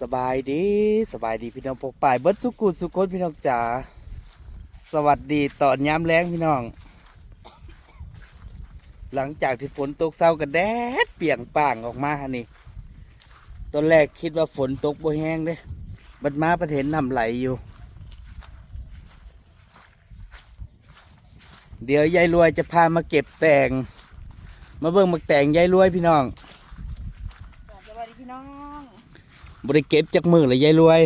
สบายดีสบายดีพี่น้องปกป่ายเบิดสุกุสุคนพี่น้องจ๋าสวัสดีตอนย้ำแรงพี่น้อง หลังจากที่ฝนตกเศร้ากันแดดเปรียงป่างออกมาฮะนี่ตอนแรกคิดว่าฝนตกบ่แห้งเด้บัดมาประเทศน้ำไหลอยู่ เดี๋ยวยายรวยจะพามาเก็บแตงมาเบิ่งมาแต่งยายรวยพี่น้อง สวัสดีพี่น้อง บริเก็บจากมือเลยยายรวย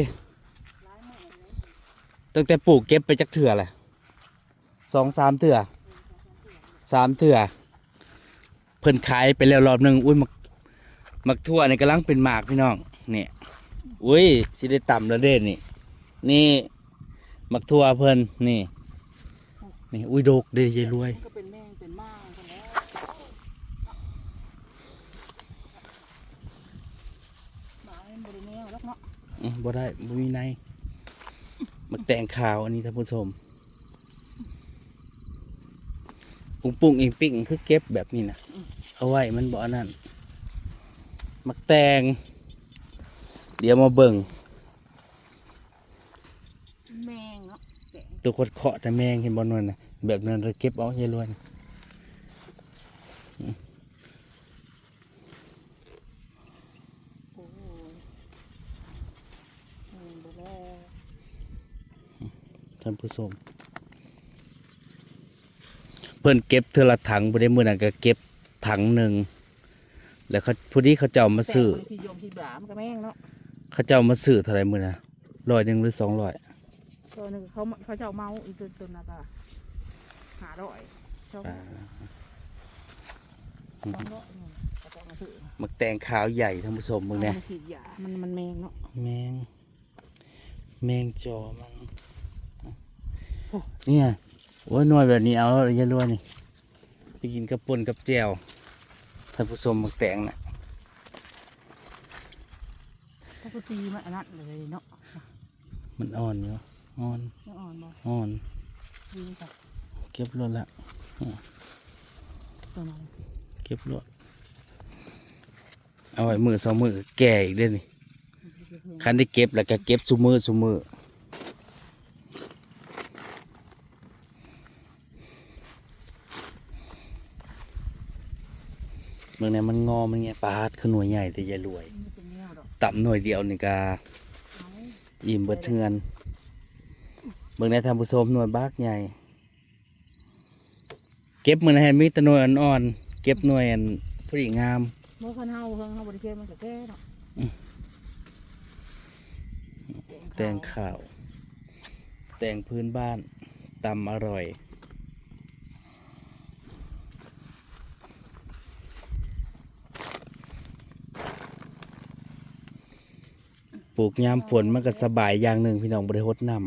ตั้งแต่ปลูกเก็บไปจากเถื่อแหละสองสามเถื่อสามเถื่อเพิ่นขายไปแล้วรอบหนึ่งอุ้ยมักมักทั่วในี่กำลังเป็นหมากพี่น้องเนี่ยอุ้ยสิได้ต่ำแล้วเด้นี่ นี่มักทั่วเพิ่นนี่นี่อุ้ยโดกเด้ยายรวย มันก็เป็นแมงเป็นม่างกันแล้วหมาเป็นบริเนวแล้วเนาะ อืม บ่ได้บ่มีในมักแตงขาวอันนี้ท่านผู้ชมปุ้งปุ้งอิงปิ่งคือเก็บแบบนี้นะเอาไว้มันบ่อันนั้นมักแตง เดี๋ยวมาเบิ่งแมงเนาะแกงตัวคดเคาะแต่แมงเห็นบ่นวลนะแบบนั้นเราเก็บเอาเยอะล้วน โอ้ยแมงไปแล้ว ท่านผู้ชมเพิ่นเก็บเทือละถังบ่ได้มื้อนั้นก็เก็บถังหนึ่งแล้วเขาผู้นี้เขาเจ้ามาซื้อแกงมันที่ยมที่บามนก็แมงเนาะเขาเจ้ามาซื้อเท่าไหร่มื้อน่ะร้อยหนึ่งหรือสองร้อยตัวหนึงเขาเขาจะเอาเมาอีกตัวตัวนั้นก็หาร้อยชอบสองร้อยหนึ่งก็จะเอามาซื้อมักแตงขาวใหญ่ท่านผู้ชมมึงเนี่ยอามาฉีดยามันมันแมงเนาะแมงแมงจอมัน เนี่ยโอ้ยหน่วยแบบนี้เอาเยอะล้วนนี่ไปกินกับป่นกับแจ่วท่านผู้ชมมักแตงน่ะปกติมันอันนั้นเลยเนาะมันอ่อนอยู่อ่อนยังอ่อนบ่อ่อนดีจ้ะเก็บรถละตัวนั้นเก็บรถเอาไว้มือสองมือแก่อีกเด้อนี่คันได้เก็บแล้วก็เก็บซุมือซุมือเมืองนี้มันงอมันเงี้ยปาดขึ้นหน่วยใหญ่แต่อยายรวยมันเป็นแนวดอกต่ำหน่วยเดียวนี่กาเอาอิ่มเบิดเทือนเมืองในทำผู้ชมหน่วยบากใหญ่ เก็บมือนะฮะมีแต่หน่วยอ่อนๆเก็บหน่วยอันผู้ดีงามเมื่อคันเฮาเฮิงเฮาบริเกตมันก็แก่เนาะแตงข้าว แตงพื้นบ้านตำอร่อย ลูกยามฝนมันก็สบายอย่างหนึ่งพี่น้องบริหดน้ำ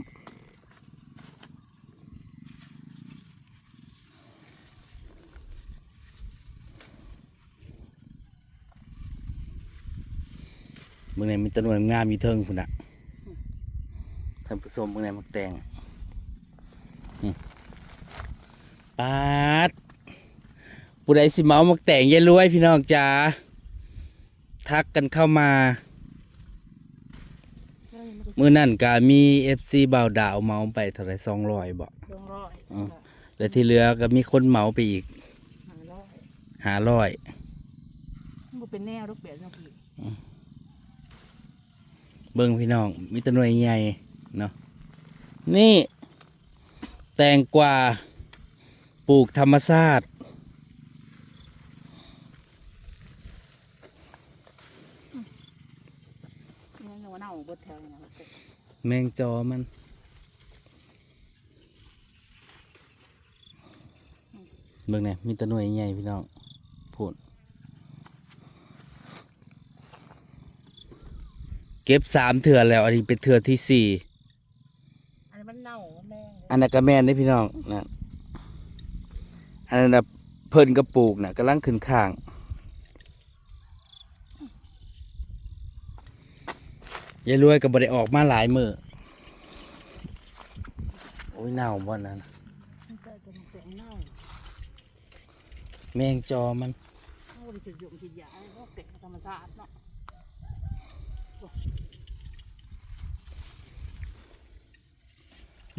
เมื่อไหร่มีต้นไม้งามมีเทิงพุ่นอะท่านผู้ชมเมื่อไหร่มักแตงปาดผู้ใดสิเมามักแตงยายรวยพี่น้องจ๋าทักกันเข้ามา มื่อนั่นก็มีเอฟซีบ่าวดาวเมาไปเท่าไหรสองร้อยบอกดวงร้อยอ๋อและที่เหลือก็มีคนเมาไปอีกหาร้อยหาร้อยมันก็เป็นแนวดอกเบี้ยเนาะพี่เบิ้งพี่น้องมีแตะหน่วยใหญ่เนาะนี่ แตงกวาปลูกธรรมชาติ นี่ยังว่าเน่าเบิดแถวนี่นะแมงจอมันเบิ่งเนี่ยมีแตะหน่วยใหญ่พี่น้องพูดเก็บสามเถื่อแล้ว อันนี้เป็นเถื่อที่สี่อันนี้มันเน่ามันแดงเลยอันนั้นก็แม่นได้พี่น้องนะอันนั้นนะเพิ่นก็ปลูกนะกำลังขึ้นข้าง ยายรวยกับ่ไดออกมาหลายมือโอ้ยเน่าบ่นั้นแมงจอมัน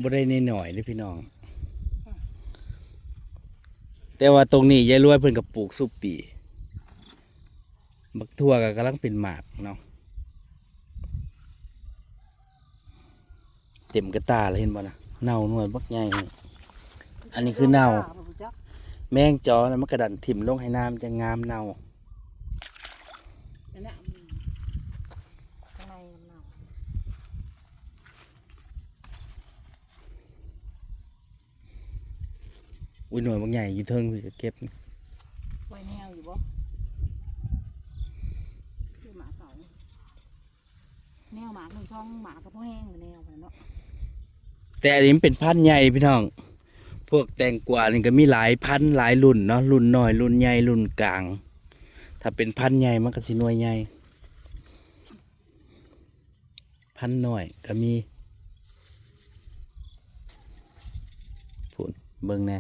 บ่ไดในหน่อยเลยพี่น้อง แต่ว่าตรงนี้ยายรวยเพิ่นกับปลูกสุปปี บักทั่วกับกำลังเป็นหมากเนาะ ต็มกระตาเลยเห็นบ่นะเน่าหน่วยบักใหญ่อันนี้คือเน่า แมงจอนะมันกระดันถิ่มลงให้น้ำจะงามเน่าอุ้ยหน่วยบางใหญ่อยู่เทิงพี่ก็เก็บไว้แนวอยู่บ่คือหมาเก่าแนวหมาหนึ่งช่องหมากระเพาะแห้งแนวมันเนาะ แต่อันนี้มันเป็นพันธุ์ใหญ่พี่น้อง พวกแตงกวานี่ก็มีหลายพันธุ์หลายรุ่นเนาะรุ่นน้อยรุ่นใหญ่รุ่นกลาง ถ้าเป็นพันธุ์ใหญ่มันก็สิหน่วยใหญ่พันธุ์น้อยก็มีพูนเบิ่งแหน่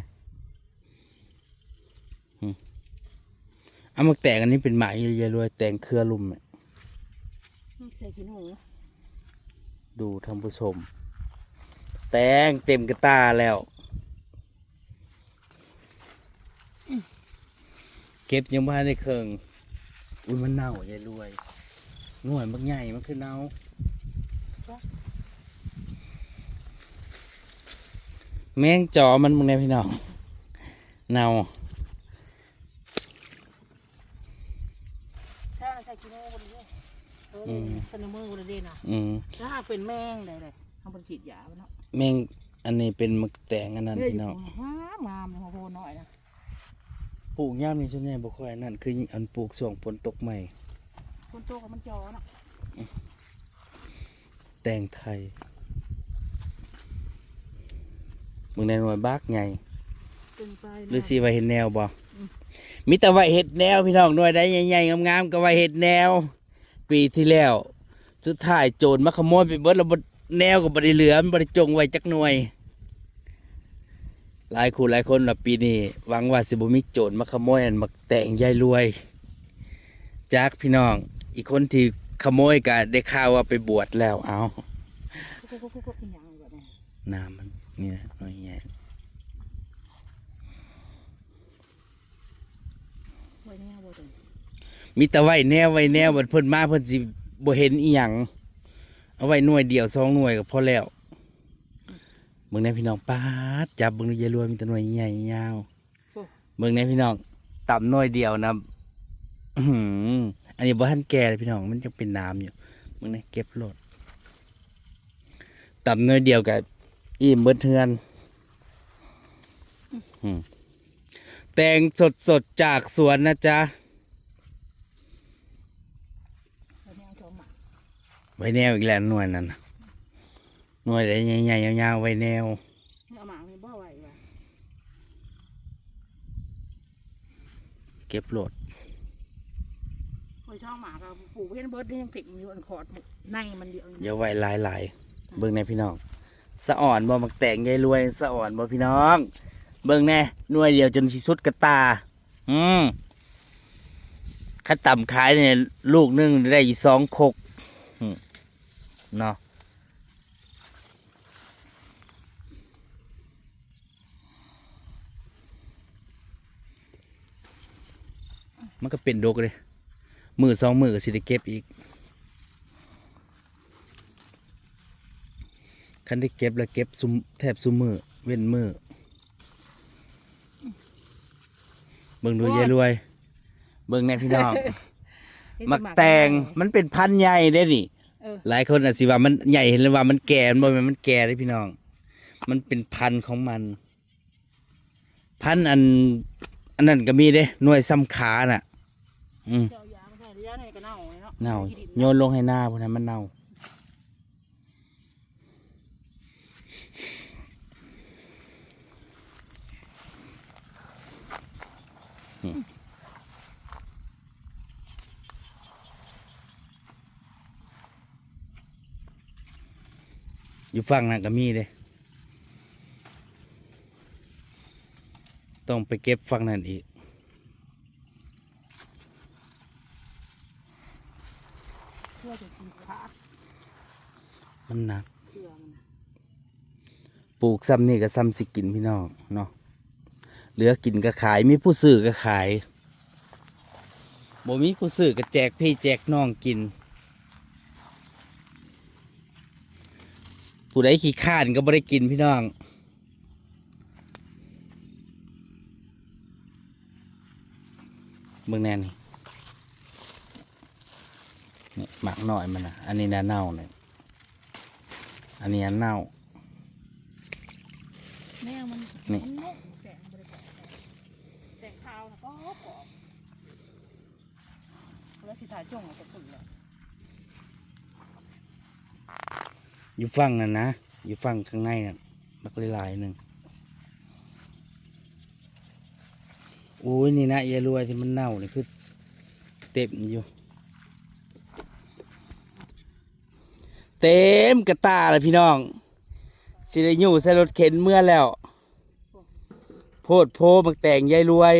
อืมเอามาแตงอันนี้เป็นหมากเยอะๆรวยแตงเครือลุ่มเนี่ยใส่ขี้หนูดูท่านผู้ชม แตงเต็มกระตาแล้ว เก็บยังไม่ได้เครื่องอุ้ยมันเน่าใหญ่รวยหน่วยมันใหญ่มันคือเน่าแมงจอมันมึงไงพี่น้องเน่าถ้าใส่ขี้หนูคนนี้เออเสนอมือคนเด่นอะอืมถ้าเป็นแมงได้เลย ทำเป็นฉีดยาเนาะแมงอันนี้เป็นมักแตงอันนั้นพี่น้องงามงามเลยหัวโพนหน่อยนะปลูกย่ามนี่ส่วนใหญ่บ่ค่อยอันนั่นคืออันปลูกช่วงฝนตกใหม่คนโตกับมันจอเนาะแตงไทยมึงในหน่วยบากใหญ่ตึงไปหรือสิไว้เห็ดแนวบ่มีแต่ไว้เห็ดแนวพี่น้องหน่วยได้ใหญ่ๆงามๆก็ไว้เห็ดแนว ปีที่แล้ว สุดท้ายโจรมาขโมยไปเบิดแล้วบ่ แนวก็บ่ได้เหลือมันบ่ได้จงไว้จักหน่วย หลายคู่หลายคนว่าปีนี้หวังว่าสิบ่มีโจรมาขโมยอันมักแต่งยายรวยจากพี่น้อง อีกคนที่ขโมยก็ได้ข่าวว่าไปบวชแล้วเอากุ๊กกุ๊กกุ๊กกุ๊กอีหยังแบบนี้น้ำมันนี่นะน้อยใหญ่ไว้แนวบ่ตึงมีแต่ไว้แนวไว้แนวบัดเพิ่นมาเพิ่นสิบ่เห็นอีหยัง เอาไว้หน่วยเดียวสองหน่วยก็พอแล้วเบิ่งในพี่น้องปาดจับเบิ่งดูยายรวยมีแต่หน่วยใหญ่ยาวเบิ่งในพี่น้องต่ำหน่วยเดียวนะอื้อหืออันนี้บ่ทันแก่เลยพี่น้องมันยังเป็นน้ำอยู่เบิ่งในเก็บโลดต่ำหน่วยเดียวกับอิ่มเบิดเทือนอืมแตงสดๆจากสวนนะจ๊ะ ไว้แนวจอหมา ไว้แนวอีกแล้วหน่วยนั้นน่ะหน่วยใหญ่ๆยาวๆไว้แนวเอาหมาไม่บ่ไว้ว่ะเก็บโหลดไว้ช่องหมากับปลูกเห็นเบิร์ดนี่ยังติดอยู่อันขอดในมันเดียวเดี๋ยวไว้หลายๆเบิ่งแน่พี่น้องสะอ่อนบ่มักแต่งยายรวยสะอ่อนบ่พี่น้อง เบิ่งแน่หน่วยเดียวจนสิสุดกระตา อืมขั้นต่ำขายเนี่ยลูกหนึงได้อีกสองคกอืม เนาะมันก็เป็นดกเลย มือสองมือก็สิได้เก็บอีก คันได้เก็บแล้วเก็บซุมแทบซุมมือเว้นมือเบิ่งดูยายรวย เบิ่งแน่พี่น้อง มักแตงมันเป็นพันธุ์ใหญ่ได้นี่เออ หลายคนอาจสิว่ามันใหญ่เห็นเลยว่ามันแก่มันบ่แม่นมันแก่ได้พี่น้อง มันเป็นพันธุ์ของมัน พันธุ์อัน อันนั้นก็มีเด้หน่วยซ้ำขาน่ะ อืมเจ้ายาไม่ใช่ยาไหนก็เน่าเนาะเน่าโยนลงให้หน้าพวกนั้นมันเน่า อยู่ฝั่งนั้นก็มีเด้ต้องไปเก็บฝั่งนั้นอีก เพื่อจะกินขามันหนัก เพื่อมันน่ะปลูกซ้ำนี่ก็ซ้ำสิกินพี่น้องเนาะ เหลือกินก็ขาย มีผู้ซื้อก็ขายบ่มีผู้ซื้อก็แจกพี่แจกน้องกิน ผู้ใดขี้ข้านก็บ่ได้กินพี่น้อง เบิ่งแน่นี่นี่หมักหน่อยมันนะอันนี้นะเน่าเนี่ยอันนี้อันเน่าแนวมันนี่มันนุ่มแสงบริการแสงขาวนะก็กรอบแล้วสิถ่ายจ่งออกจากปุ่นเลย อยู่ฝั่งนั่นนะ อยู่ฝั่งข้างในน่ะบักหลายๆหนึ่งโอ้ยนี่นะเยรวยที่มันเน่านี่คือเต็มอยู่ เต็มกระตาเลยพี่น้องสิได้อยู่ใส่รถเข็นเมื่อแล้ว โพดโพมักแต่งยายรวย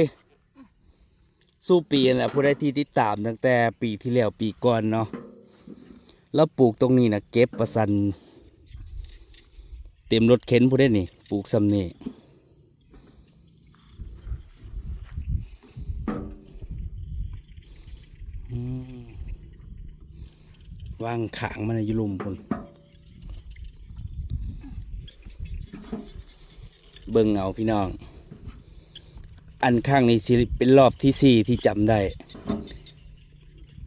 สู้ปีนั่นแหละผู้ใดที่ติดตามตั้งแต่ปีที่แล้วปีก่อนเนาะแล้วปลูกตรงนี้นะเก็บประสัน เต็มรถเข็นผู้ได้นี่ ปลูกซ้ำนี่วางขางมันอยู่ลุมพุ่นเบิ่งเอาพี่น้อง อันข้างนี้สิเป็นรอบที่สี่ที่จำได้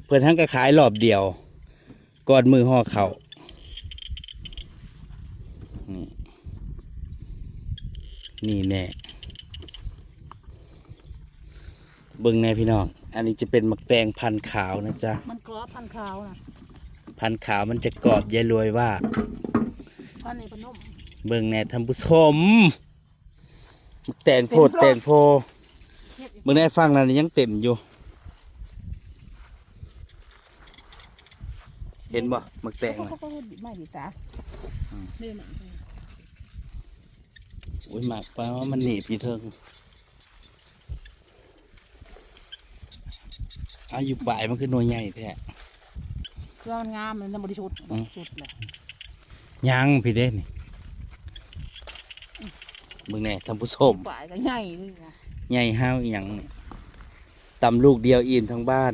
เพื่อนทั้งก็ขายรอบเดียวก่อนมือห่อเขานี่ นี่แน่เบิ่งแน่พี่น้อง อันนี้จะเป็นมักแตงพันธุ์ขาวนะจ๊ะ มันกรอบพันขาวนะพันธุ์ขาวมันจะกรอบยายรวยว่าพันนี้เป็นนุ่มเบิ่งแน่ท่านผู้ชมมักแตงโพดแตงโพเฮ็ดอีกเบิ่งแน่ฟังนั้นยังเต็มอยู่ เห็นบ่มักแตงเขาน่ะก็เฮ็ดไม่ดีตาเนี่ยมันโอ้ยหมากปลาว่ามันหนีบอยู่เทิงเอาอยู่ปลายมันคือหน่วยใหญ่แท้เครื่องมันงามเลยนะบริสุทธิ์อืมสุดเลยยังพี่เด้นี่เบิ่งแน่ท่านผู้ชมฝ่ายก็ใหญ่เลยนะใหญ่ห้าวอหย่างนี่ตำลูกเดียวอิ่มทั้งบ้าน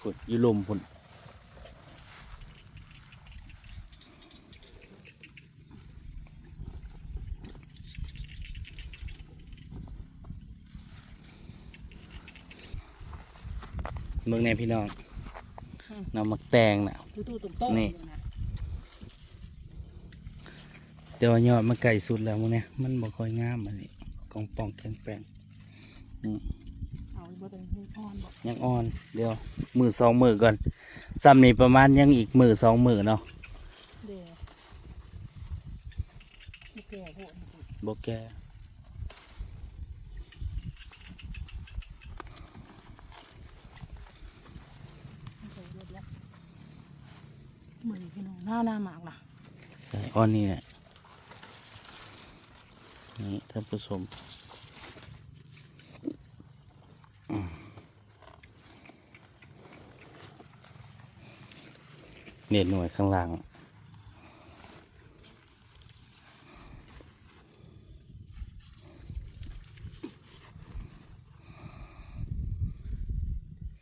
พุ่นอยู่ลมพุ่น เมืองในพี่น้องนำมักแตงน่ะตู้ตู้ตุ้มโต้นี่เลยนะแต่ว่ายอดมันไก่สุดแล้วมึงเนี่ยมันบ่ค่อยงามอันนี้กองปองแข็งแปงอืมเอาอีกบ่ต้องให้อ่อนบ่ยังอ่อนเดี๋ยวมือสองมือก่อนซ้ำนี่ประมาณยังอีกมือสองมือเนาะเดี๋ยวไม่แก่โหดบ่แก่ ไม่เคยเรียบแล้ว มือพี่น้องหน้าหน้าหมากนะใช่อ้อนนี่แหละนี่ท่านผู้ชมอืมเนี่ยหน่วยข้างล่าง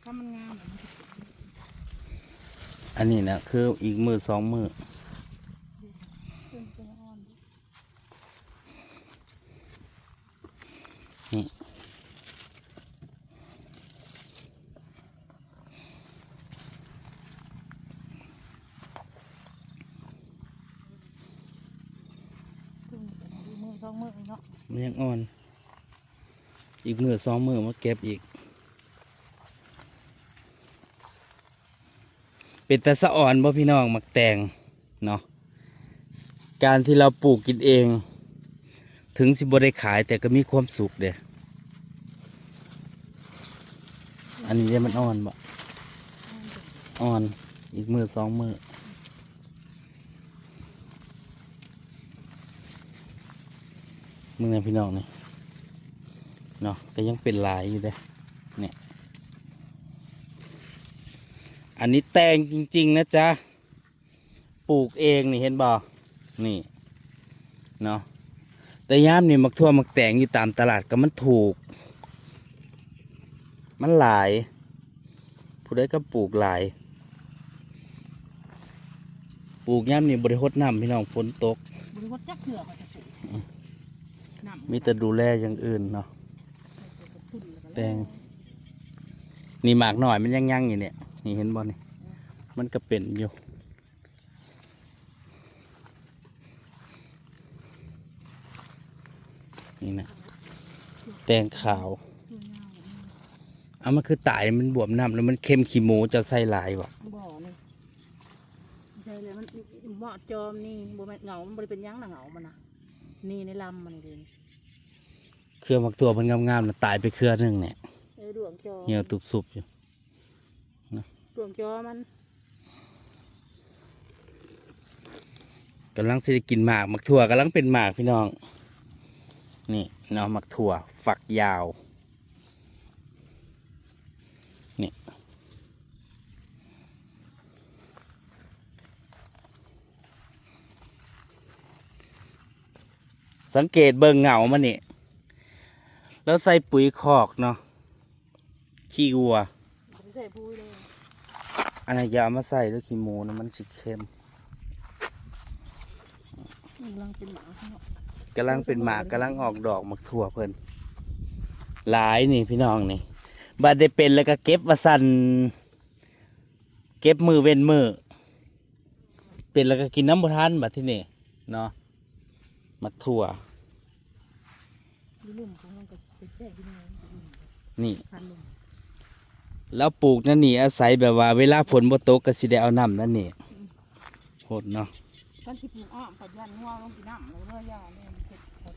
ถ้ามันงามอะมันจะ อันนี้นะคืออีกมือสองมือเป็นเป็นอ่อนดินี่ซึ่งเป็นดูมือสองมือเนาะมันยังอ่อน อีกมือสองมือมาเก็บอีก เป็นแต่สะอ่อนบ่พี่น้องมักแตงเนาะการที่เราปลูกกินเอง ถึงสิบ่ได้ขายแต่ก็มีความสุขเด้อันนี้เนี่ยมันอ่อนบ่อ่อนอีกมือสองมือมึงเนี่ยพี่น้องนี่เนาะก็ยังเป็นหลายอยู่เด้เนี่ย อันนี้แตงจริง ๆ นะจ๊ะปปลูกเองนี่เห็นบ่นี่ เนาะ แต่ยามนี่มักทั่วมักแตงอยู่ตามตลาดก็มันถูก มันหลาย ผู้ใดก็ปลูกหลาย ปลูกยามนี่บริหดน้ำพี่น้องฝนตก บริวารจักเถื่อก็จะปลูกน้ำมีแต่ดูแลอย่างอื่นเนาะขึ้นล้วก็แตงนี่หมากหน่อยมันยังยังๆอยู่เนี่ย นี่เห็นบ่นี่ มันก็เป็นอยู่นี่นะแตงขาวตัวยาวเอามันคือตายมันบวมน้ำแล้วมันเค็มขี้หมูจะใส่หลายวะบ่อนี่ใช่เลยมันเหมาะจอมนี่บ่แม่นเหงามันบ่ได้เป็นหยังน่ะเหงามันน่ะนี่ในลำมันนี่เด้เครือมักตัวมันงามๆนะตายไปเครือหนึงเนี่ยเออดวงจอเหี่ยวตุบซุบอยู่ ดวงจอมันกำลังสิได้กินหมากมักถั่วกำลังเป็นหมากพี่น้อง นี่เนาะมักถั่วฝักยาว นี่สังเกตเบิ่งเหงามันนี่ แล้วใส่ปุ๋ยคอกเนาะขี้วัวบ่ได้ใส่ปุ๋ยเลย อันนี้อย่าเอามาใส่ด้วยขี้หมูนะมันสิเค็มนี่กำลังเป็นหมาเนาะกำลังเป็นหมากกำลังออกดอกมักถั่วเพิ่นหลายนี่พี่น้องนี่บัดได้เป็นแล้วก็เก็บวาสันเก็บมือเว้นมือ เป็นแล้วก็กินน้ำบุทันบัดที่นี่เนาะมักถั่วดูลุ่มของมันก็เป็น แค่ที่นี่นี่พันลุ่มแล้วปลูกนั่นนี่อาศัยแบบว่าเวลาฝนบ่ตกก็สิได้เอาน้ำนั่นนี่โหดเนาะท่านที่ปลูกอ้อมปัดยันงัวลงกินน้ำแล้วเรื่อยยาเนี่ยมันเผ็ดครับ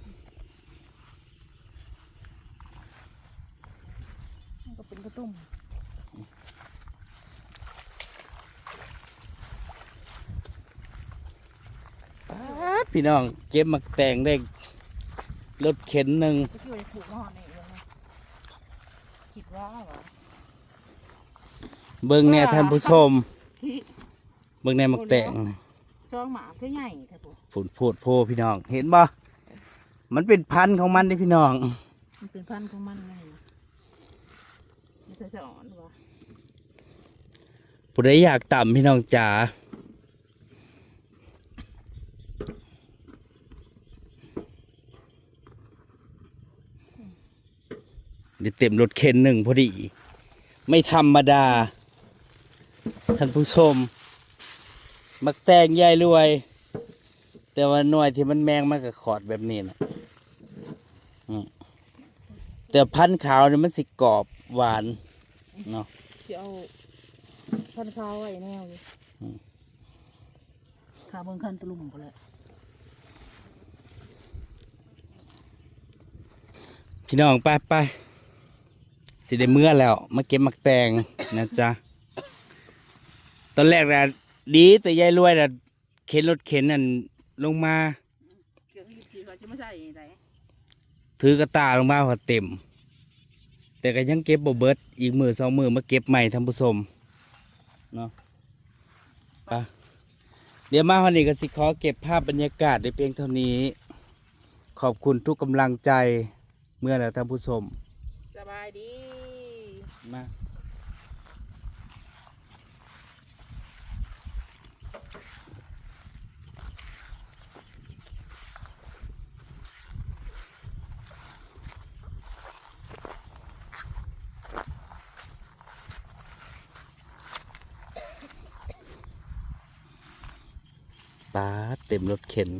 มันก็เป็นกระตุ้มป๊าดพี่น้องเก็บมักแตงได้รถเข็นหนึ่งก็ที่ว่าจะปลูกมาหอนี่เลยนะคิดว่าเหรอ เบิ่งแน่ท่านผู้ชมที่เบิ่งแน่มักแตงนะช่องหมาคือใหญ่แต่ปลูกผุนพูดโพพี่น้อง เห็นบ่มันเป็นพันธุ์ของมันเด้พี่น้อง มันเป็นพันธุ์ของมันไงมันจะสอนวะผู้ใดอยากต่ำพี่น้องจ๋าเดี๋ยวเต็มรถเข็นหนึ่งพอดี ไม่ธรรมดา ท่านผู้ชม มักแตงใหญ่รวย แต่ว่าหน่วยที่มันแมงมันก็ขอดแบบนี้นะอืมแต่พันธุ์ขาวเนี่ยมันสิกรอบหวานเนาะจะเอาพันธุ์ข้าวไว้แนวเลยอืมขาเบิ่งคันตะลุมก็เลยพี่น้องไปไปสิได้เมื่อแล้วมาเก็บมักแตงนะจ๊ะ ตอนแรกนะดีแต่ยายรวยนะเข็นรถเข็นนั่นลงมา เกี่ยวกับที่เขาจะไม่ใส่ไหนถือกระตาลงมาพอเต็ม แต่ก็ยังเก็บบ่เบิดอีกมือสองมือมาเก็บใหม่ท่านผู้ชมเนาะไปเดี๋ยวมาวันนี้ก็สิขอเก็บภาพบรรยากาศได้เพียงเท่านี้ ขอบคุณทุกกำลังใจเมื่อแล้วท่านผู้ชมสบายดีมา ป้าเต็มรถเข็น